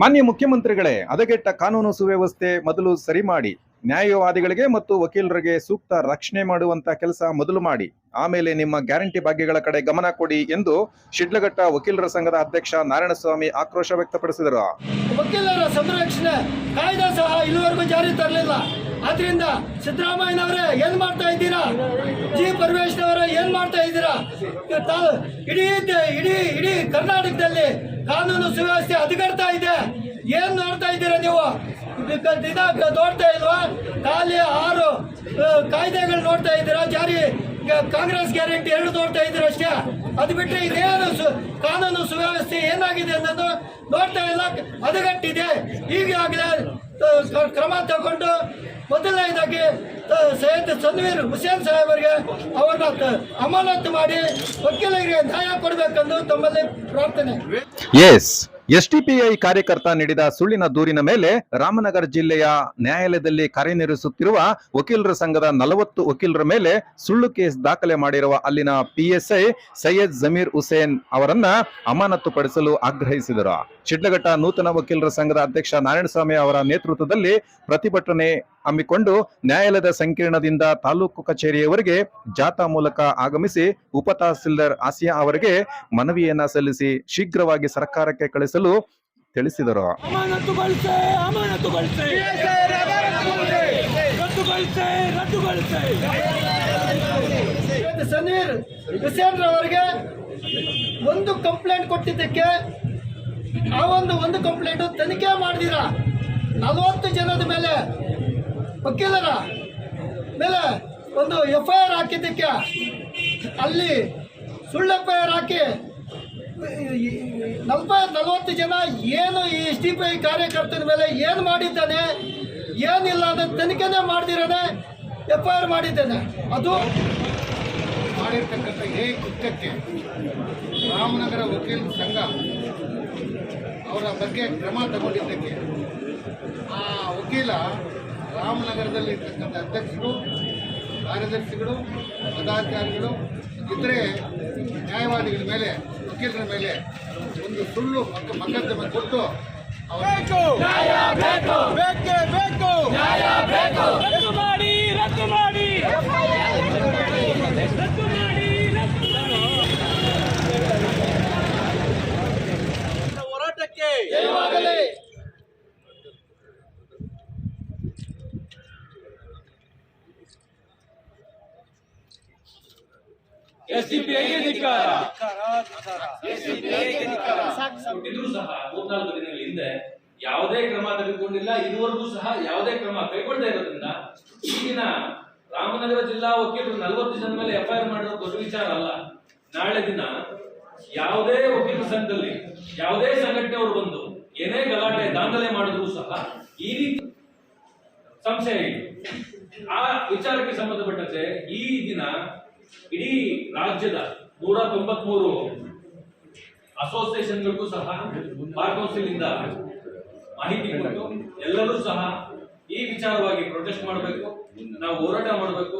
ಮಾನ್ಯ ಮುಖ್ಯಮಂತ್ರಿಗಳೇ, ಹದಗೆಟ್ಟ ಕಾನೂನು ಸುವ್ಯವಸ್ಥೆ ಮೊದಲು ಸರಿ ಮಾಡಿ, ನ್ಯಾಯವಾದಿಗಳಿಗೆ ಮತ್ತು ವಕೀಲರಿಗೆ ಸೂಕ್ತ ರಕ್ಷಣೆ ಮಾಡುವಂತ ಕೆಲಸ ಮೊದಲು ಮಾಡಿ, ಆಮೇಲೆ ನಿಮ್ಮ ಗ್ಯಾರಂಟಿ ಭಾಗ್ಯಗಳ ಕಡೆ ಗಮನ ಕೊಡಿ ಎಂದು ಶಿಡ್ಲಘಟ್ಟ ವಕೀಲರ ಸಂಘದ ಅಧ್ಯಕ್ಷ ನಾರಾಯಣಸ್ವಾಮಿ ಆಕ್ರೋಶ ವ್ಯಕ್ತಪಡಿಸಿದರು. ವಕೀಲರ ಸಂರಕ್ಷಣೆ ಕಾಯ್ದೆ ಸಹ ಇಲ್ಲಿವರೆಗೂ ಜಾರಿ ತರಲಿಲ್ಲ. ಆದ್ರಿಂದ ಸಿದ್ದರಾಮಯ್ಯನವರೇ ಏನ್ ಮಾಡ್ತಾ ಇದ್ದೀರಾ? ಜಿ ಪರಮೇಶ್ವರ ಏನ್ ಮಾಡ್ತಾ ಇದ್ದೀರಾ? ಇಡೀ ಇಡೀ ಇಡೀ ಕರ್ನಾಟಕದಲ್ಲಿ ಕಾನೂನು ಸುವ್ಯವಸ್ಥೆ ಹದಗೆಡ್ತಾ ಇದೆ. ಏನ್ ನೋಡ್ತಾ ಇದ್ದೀರಾ ನೀವು? ದಿನ ನೋಡ್ತಾ ಇಲ್ವಾ? ಖಾಲಿ ಆರು ಕಾಯ್ದೆಗಳು ನೋಡ್ತಾ ಕಾಂಗ್ರೆಸ್ ಗ್ಯಾರಂಟಿ ಎರಡು ನೋಡ್ತಾ ಇದ್ರು ಅಷ್ಟೇ. ಅದು ಬಿಟ್ಟರೆ ಇದೇನು ಕಾನೂನು ಸುವ್ಯವಸ್ಥೆ ಏನಾಗಿದೆ ಅನ್ನೋದು ನೋಡ್ತಾ ಇಲ್ಲ. ಹದಗಟ್ಟಿದೆ. ಈಗಾಗಲೇ ಕ್ರಮ ತಗೊಂಡು ಮೊದಲನೇದಾಗಿ ಸೈಯದ್ ಸನ್ವೀರ್ ಹುಸೇನ್ ಸಾಹೇಬರಿಗೆ ಅವರನ್ನ ಅಮಾನತು ಮಾಡಿ ವಕೀಲರಿಗೆ ನ್ಯಾಯ ಕೊಡಬೇಕೆಂದು ತಮ್ಮಲ್ಲಿ ಪ್ರಾರ್ಥನೆ. ಎಸ್ ಎಸ್ಟಿಪಿಐ ಕಾರ್ಯಕರ್ತ ನೀಡಿದ ಸುಳ್ಳಿನ ದೂರಿನ ಮೇಲೆ ರಾಮನಗರ ಜಿಲ್ಲೆಯ ನ್ಯಾಯಾಲಯದಲ್ಲಿ ಕಾರ್ಯನಿರ್ವಹಿಸುತ್ತಿರುವ ವಕೀಲರ ಸಂಘದ ನಲವತ್ತು ವಕೀಲರ ಮೇಲೆ ಸುಳ್ಳು ಕೇಸ್ ದಾಖಲೆ ಮಾಡಿರುವ ಅಲ್ಲಿನ ಪಿಎಸ್ಐ ಸೈಯದ್ ಜಮೀರ್ ಹುಸೇನ್ ಅವರನ್ನ ಅಮಾನತು ಪಡಿಸಲು ಆಗ್ರಹಿಸಿದರು. ಶಿಡ್ಲಘಟ್ಟ ನೂತನ ವಕೀಲರ ಸಂಘದ ಅಧ್ಯಕ್ಷ ನಾರಾಯಣಸ್ವಾಮಿ ಅವರ ನೇತೃತ್ವದಲ್ಲಿ ಪ್ರತಿಭಟನೆ ಹಮ್ಮಿಕೊಂಡು ನ್ಯಾಯಾಲಯದ ಸಂಕೀರ್ಣದಿಂದ ತಾಲೂಕು ಕಚೇರಿಯವರೆಗೆ ಜಾಥಾ ಮೂಲಕ ಆಗಮಿಸಿ ಉಪ ತಹಸೀಲ್ದಾರ್ ಆಸಿಯಾ ಅವರಿಗೆ ಮನವಿಯನ್ನ ಸಲ್ಲಿಸಿ ಶೀಘ್ರವಾಗಿ ಸರ್ಕಾರಕ್ಕೆ ಕಳಿಸಲು ತಿಳಿಸಿದರು. ಸಮೀರ್ ಹುಸೇನ್ ಅವರಿಗೆ ಒಂದು ಕಂಪ್ಲೇಂಟ್ ಕೊಟ್ಟಿದ್ದಕ್ಕೆ ಆ ಒಂದು ಒಂದು ಕಂಪ್ಲೇಂಟ್ ತನಿಖೆ ಮಾಡಿದಿರ? ನಲವತ್ತು ಜನದ ಮೇಲೆ ವಕೀಲರ ಮೇಲೆ ಒಂದು ಎಫ್ ಐ ಆರ್ ಹಾಕಿದ್ದಕ್ಕೆ ಅಲ್ಲಿ ಸುಳ್ಳು ಎಫ್ ಐ ಆರ್ ಹಾಕಿ ನಲ್ಪ ನಲವತ್ತು ಜನ ಏನು ಈ ಎಸ್ ಡಿ ಪಿ ಐ ಕಾರ್ಯಕರ್ತರ ಮೇಲೆ ಏನು ಮಾಡಿದ್ದಾನೆ, ಏನಿಲ್ಲ ಅನ್ನೋ ತನಿಖೆನೇ ಮಾಡಿದಿರಾನೆ ಎಫ್ ಐ ಆರ್ ಮಾಡಿದ್ದೇನೆ. ಅದು ಮಾಡಿರ್ತಕ್ಕಂಥ ಈ ಕೃತ್ಯಕ್ಕೆ ರಾಮನಗರ ವಕೀಲ ಸಂಘ ಅವರ ಬಗ್ಗೆ ಕ್ರಮ ತಗೊಂಡಿದ್ದಕ್ಕೆ. ಆ ವಕೀಲ ರಾಮನಗರದಲ್ಲಿ ಇರ್ತಕ್ಕಂಥ ಅಧ್ಯಕ್ಷರು, ಕಾರ್ಯದರ್ಶಿಗಳು, ಪದಾಧಿಕಾರಿಗಳು, ಇತರೆ ನ್ಯಾಯವಾದಿಗಳ ಮೇಲೆ, ವಕೀಲರ ಮೇಲೆ ಒಂದು ಸುಳ್ಳು ಮತ್ತು ಮೊಕದ್ದಮೆ ಕೊಟ್ಟು ಅವರ ಎಸ್ಡಿಪಿಐಗೆ ಧಿಕ್ಕಾರ ಕೊಟ್ಟಿದ್ರು ಸಹ ಮೂರ್ನಾಲ್ಕು ದಿನಗಳ ಹಿಂದೆ ಯಾವುದೇ ಕ್ರಮ ತೆಗೆದುಕೊಂಡಿಲ್ಲ ಇದುವರೆಗೂ ಸಹ ಯಾವುದೇ ಕ್ರಮ ಕೈಗೊಳ್ಳದೇ ಇರೋದ್ರಿಂದ ಈಗಿನ ರಾಮನಗರ ಜಿಲ್ಲಾ ವಕೀಲರು ನಲವತ್ತು ಜನ ಮೇಲೆ ಎಫ್ಐಆರ್ ಮಾಡಿರೋ ದೊಡ್ಡ ವಿಚಾರ ಅಲ್ಲ. ನಾಳೆ ದಿನ ಯಾವುದೇ ವಕೀಲರ ಸಂಘದಲ್ಲಿ ಯಾವುದೇ ಸಂಘಟನೆಯವರು ಬಂದು ಏನೇ ಗಲಾಟೆ ದಾಂಧಲೆ ಮಾಡಿದ್ರು ಸಹ ಈ ರೀತಿ ಸಂಶಯ ಇದೆ. ಆ ವಿಚಾರಕ್ಕೆ ಸಂಬಂಧಪಟ್ಟಂತೆ ಈ ದಿನ ಇಡೀ ರಾಜ್ಯದ ನೂರ ತೊಂಬತ್ಮೂರು ಅಸೋಸಿಯೇಷನ್ಗಳಿಗೂ ಸಹ ಬಾರ್ ಕೌನ್ಸಿಲ್ ಇಂದ ಮಾಹಿತಿ ಕೊಟ್ಟು ಎಲ್ಲರೂ ಸಹ ಈ ವಿಚಾರವಾಗಿ ಪ್ರೊಟೆಸ್ಟ್ ಮಾಡಬೇಕು, ನಾವು ಹೋರಾಟ ಮಾಡಬೇಕು,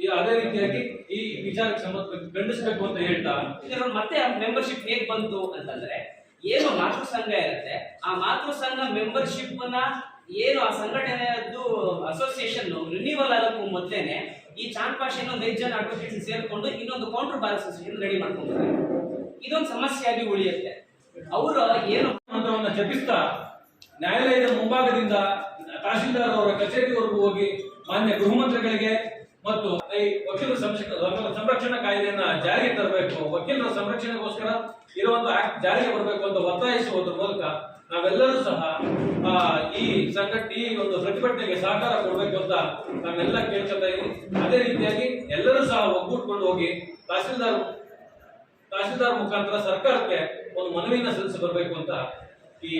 ಈ ಅದೇ ರೀತಿಯಾಗಿ ಈ ವಿಚಾರಕ್ಕೆ ಸಂಬಂಧ ಖಂಡಿಸಬೇಕು ಅಂತ ಹೇಳ್ತಾ ಇದರ ಮತ್ತೆ ಮೆಂಬರ್ಶಿಪ್ ಹೇಗೆ ಬಂತು ಅಂತಂದ್ರೆ, ಏನು ಮಾತೃ ಸಂಘ ಇರುತ್ತೆ, ಆ ಮಾತೃ ಸಂಘ ಮೆಂಬರ್ಶಿಪ್ನ ಏನು ಆ ಸಂಘಟನೆಯದ್ದು ಅಸೋಸಿಯೇಷನ್ ರಿನ್ಯೂವಲ್ ಆಗೋಕ್ಕೂ ಮೊದಲೇನೆ ಈ ಚಾಂದ್ ಭಾಷೆ ಇನ್ನೊಂದು ಐದು ಜನ ಇನ್ನೊಂದು ಕೌಂಟರ್ ಬಾರ್ ಅಸೋಸಿಯೇಷನ್ ರೆಡಿ ಮಾಡ್ಕೊಂಡಿದ್ದಾರೆ. ಇದೊಂದು ಸಮಸ್ಯೆಯಾಗಿ ಉಳಿಯುತ್ತೆ. ಅವರು ಏನು ಮಂತ್ರವನ್ನು ಜಪಿಸ್ತಾ ನ್ಯಾಯಾಲಯದ ಮುಂಭಾಗದಿಂದ ತಹಶೀಲ್ದಾರ್ ಅವರ ಕಚೇರಿವರೆಗೂ ಹೋಗಿ ಮಾನ್ಯ ಗೃಹ ಮಂತ್ರಿಗಳಿಗೆ ಮತ್ತು ವಕೀಲರ ಸಂರಕ್ಷ- ಸಂರಕ್ಷಣಾ ಕಾಯ್ದೆಯನ್ನ ಜಾರಿಗೆ ತರಬೇಕು. ವಕೀಲರ ಸಂರಕ್ಷಣೆಗೋಸ್ಕರ ಇರುವಂತಹ ಆಕ್ಟ್ ಜಾರಿಗೆ ಬರಬೇಕು ಅಂತ ಒತ್ತಾಯಿಸುವುದರ ಮೂಲಕ ನಾವೆಲ್ಲರೂ ಸಹ ಈ ಸಂಘಟ ಈ ಒಂದು ಪ್ರತಿಭಟನೆಗೆ ಸಹಕಾರ ಕೊಡಬೇಕು ಅಂತ ನಾವೆಲ್ಲ ಕೇಳ್ಕೊತಾ ಇದ್ದೀವಿ. ಅದೇ ರೀತಿಯಾಗಿ ಎಲ್ಲರೂ ಸಹ ಒಗ್ಗೂಟ್ಕೊಂಡು ಹೋಗಿ ತಹಸೀಲ್ದಾರ್ ತಹಸೀಲ್ದಾರ್ ಮುಖಾಂತರ ಸರ್ಕಾರಕ್ಕೆ ಒಂದು ಮನವಿಯನ್ನ ಸಲ್ಲಿಸಿ ಬರಬೇಕು ಅಂತ ಈ